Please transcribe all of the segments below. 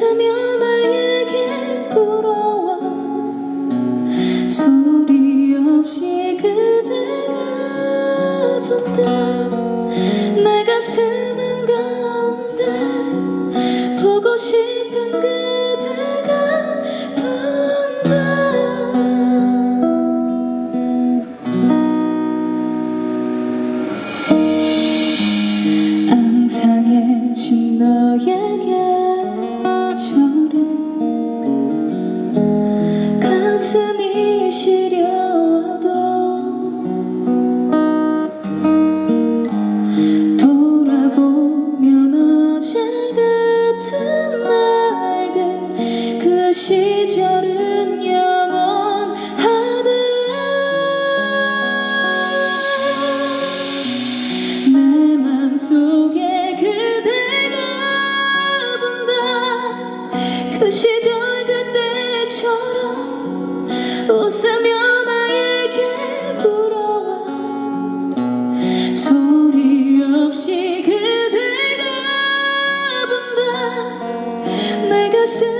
웃으며 나에게 불어와 소리 없이 그대가 본다 내 가슴 한가운데 보고 싶은 그대가 본다 앙상해진 너에 그 시절은 영원하네 내 맘속에 그대가 본다. 그 시절 없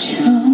true.